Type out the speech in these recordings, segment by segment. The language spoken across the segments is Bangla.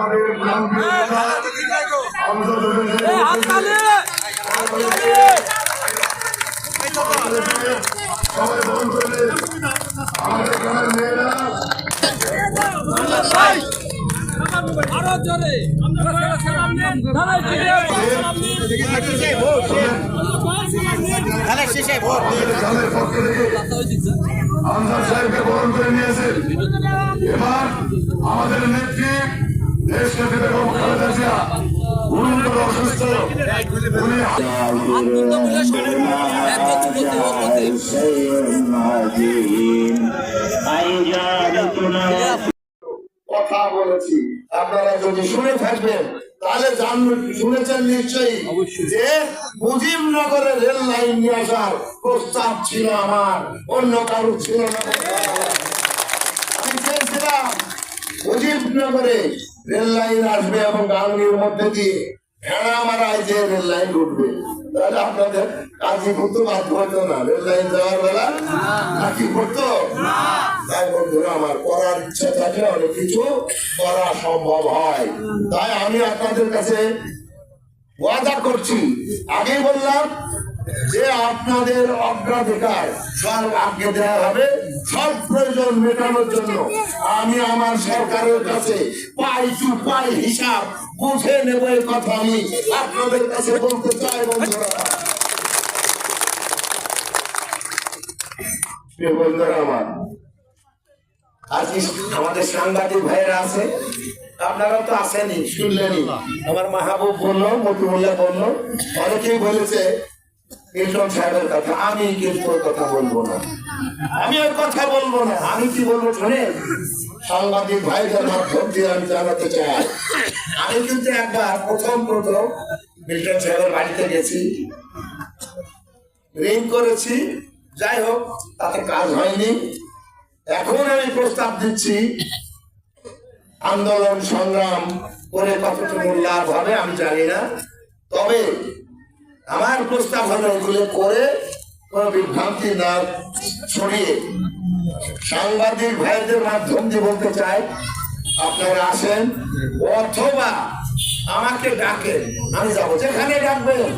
আমাদের হোসেন সবাই বরণ করলে আমাদের গ্রামের মেয়েরা। আরও জোরে। করে আমাদের নেত্রী দেশ বেগম খালেদা জিয়া গুরুতর অসুস্থ উনি কথা বলেছি। আপনারা যদি শুনে থাকবেন তাহলে জানবেন শুনেছেন নিশ্চয়ই যে মুজিবনগরে রেল লাইন নিয়ে আসার প্রস্তাব ছিল আমার অন্য কারও ছিল না। আমি চেয়েছিলাম মুজিবনগরে রেল লাইন আসবে এবং গাঙ্গির মধ্যে দিয়ে ভেড়া মারায় যে রেল লাইন উঠবে। তাহলে আপনাদের কাজই করতে বাধ্য হতো না। রেল লাইন যাওয়ার বেলা নাকি করতো তাই বন্ধুরা আমার করার ইচ্ছা থাকলে অনেক কিছু করা সম্ভব হয়। তাই আমি আপনাদের কাছে ওয়াদা করছি। আগে বললাম যে আপনাদের অগ্রাধিকার সব আগে দেওয়া হবে, সব প্রয়োজন মেটানোর জন্য আমি আমার সরকারের কাছে পাই টু পাই হিসাব বুঝে নেব এই কথা আমি আপনাদের কাছে বলতে চাই, বন্ধুরা। আমার, আজ আমাদের সাংবাদিক ভাইয়েরা আছে, আপনারা তো আসেনি শুনলেনি আমার মাহবুব বলল, মতিউল্লাহ বলল, অনেকেই বলেছে কীর্তন সাহেবের কথা, আমি কীর্তন কথা বলব না। আমি ওর কথা বলব না, আমি কি বলব শুনে সাংবাদিক ভাইদের মাধ্যম দিয়ে আমি জানাতে চাই। আমি কিন্তু একবার প্রথম প্রথম মিল্টন সাহেবের বাড়িতে গেছি। রিং করেছি। যাই হোক, তাতে কাজ হয়নি। এখন আমি প্রস্তাব দিচ্ছি, আন্দোলন সংগ্রাম করে কতটুকু লাভ হবে আমি জানি না। তবে আমার প্রস্তাব হলো এগুলো করে কোনো বিভ্রান্তি না ছড়িয়ে সাংবাদিক ভাইদের মাধ্যম দিয়ে বলতে চাই আপনারা আসেন অথবা আমাকে ডাকেন আমি যাব। যেখানে ডাকবেন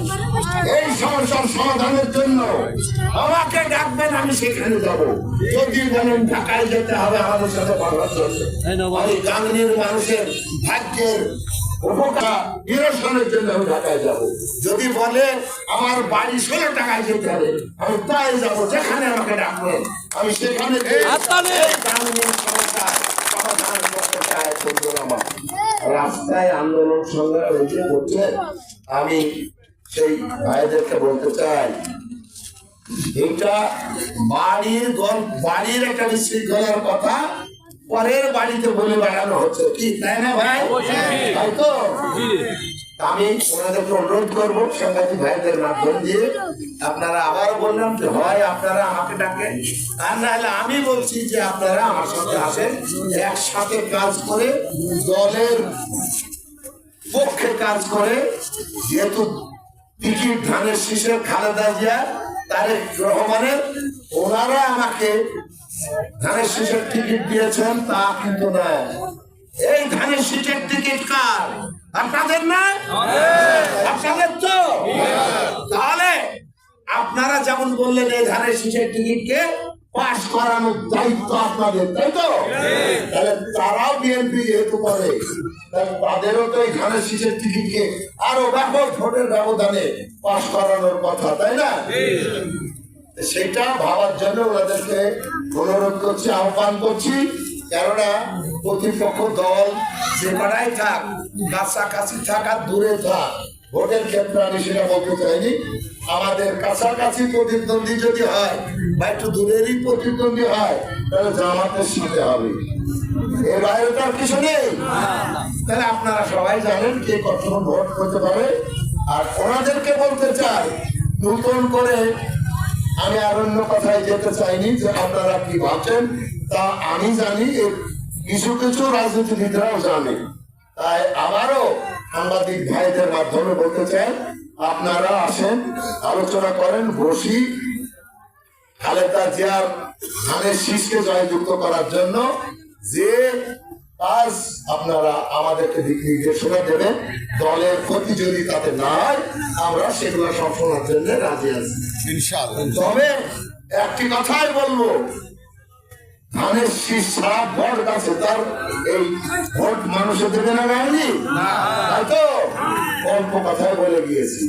এই সমস্যার সমাধানের জন্য আমাকে ডাকবেন আমি সেখানে যাব। যদি বলেন ঢাকায় যেতে হবে আমাদের সাথে পাঠার জন্য। মানুষের ভাগ্যের নিরসনের জন্য আমি ঢাকায় যাব। যদি বলে আমার বাড়ি ষোলো টাকায় যেতে হবে আমি তাই যাব যেখানে আমাকে ডাকবেন। আমি সেখানে। রাস্তায় আন্দোলন সংগ্রাম করছে আমি সেই ভাইদেরকে বলতে চাই এটা বাড়ির বাড়ির একটা বিশৃঙ্খলার কথা পরের বাড়িতে বলে বেড়ানো হচ্ছে। কি তাই না ভাই? তাই তো? আমি ওনাদেরকে অনুরোধ করব সাংবাদিক ভাইদের মাধ্যম দিয়ে আপনারা আবার বললাম যে হয় আপনারা আমাকে ডাকেন। আর নাহলে আমি বলছি যে আপনারা আমার সাথে আসেন একসাথে কাজ করে দলের পক্ষে কাজ করে। যেহেতু টিকিট ধানের শীষের খালেদা জিয়া তারেক রহমানের ওনারা আমাকে ধানের শীষের টিকিট দিয়েছেন তা কিন্তু না এই ধানের শীষের টিকিট কার? আপনাদের না? আপনাদের তো? তাহলে আপনারা যেমন বললেন এই ধানের শীষের টিকিটকে পাশ করানোর দায়িত্ব আপনাদের তাই তো? তাহলে তারাও বিএনপি যেহেতু করে তাদেরও তো এই ধানের শীষের টিকিটকে আরও ব্যাপক ভোটের ব্যবধানে পাশ করানোর কথা তাই না? সেটা ভাবার জন্য ওনাদেরকে অনুরোধ করছি, আহ্বান করছি। কেননা প্রতিপক্ষ দল যে কটাই থাক, কাছাকাছি থাক দূরে থাক, ভোটের ক্ষেত্রে আমি সেটা বলতে চাইনি। আমাদের কাছাকাছি প্রতিদ্বন্দ্বী যদি হয় বা একটু দূরেরই প্রতিদ্বন্দ্বী হয়, তাহলে জামাতের সাথে হবে। এর বাইরে তো আর কিছু নেই। তাহলে আপনারা সবাই জানেন কে কতক্ষণ ভোট করতে পারে। আর ওনাদেরকে বলতে চাই, নতুন করে আমি আর অন্য কথায় যেতে চাইনি যে আপনারা কি ভাবছেন, তা আমি জানি কিছু কিছু রাজনীতিবিদরাও জানে। তাই আবারও সাংবাদিক ভাইদের মাধ্যমে বলতে চাই, আপনারা আসেন, আলোচনা করেন, বসি। খালেদা জিয়ার ধানের শীষকে জয়যুক্ত করার জন্য যে কাজ আপনারা আমাদেরকে দিক নির্দেশনা দেবেন দলের ক্ষতি যদি তাতে না হয় আমরা সেগুলো শোনার জন্য রাজি আছি। তবে একটি কথাই বলব ধানের শীষ ছাড়া ভোট আছে তার এই ভোট মানুষের দেবে না নেয়নি তাই তো? অল্প কথাই বলে গিয়েছি।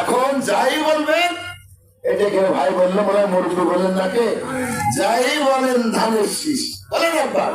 এখন যাই বলবেন এটা কেউ ভাই বললে মনে হয় মুরব্বী বলেন নাকি? যাই বলেন ধানের শীষ। বলেন একবার।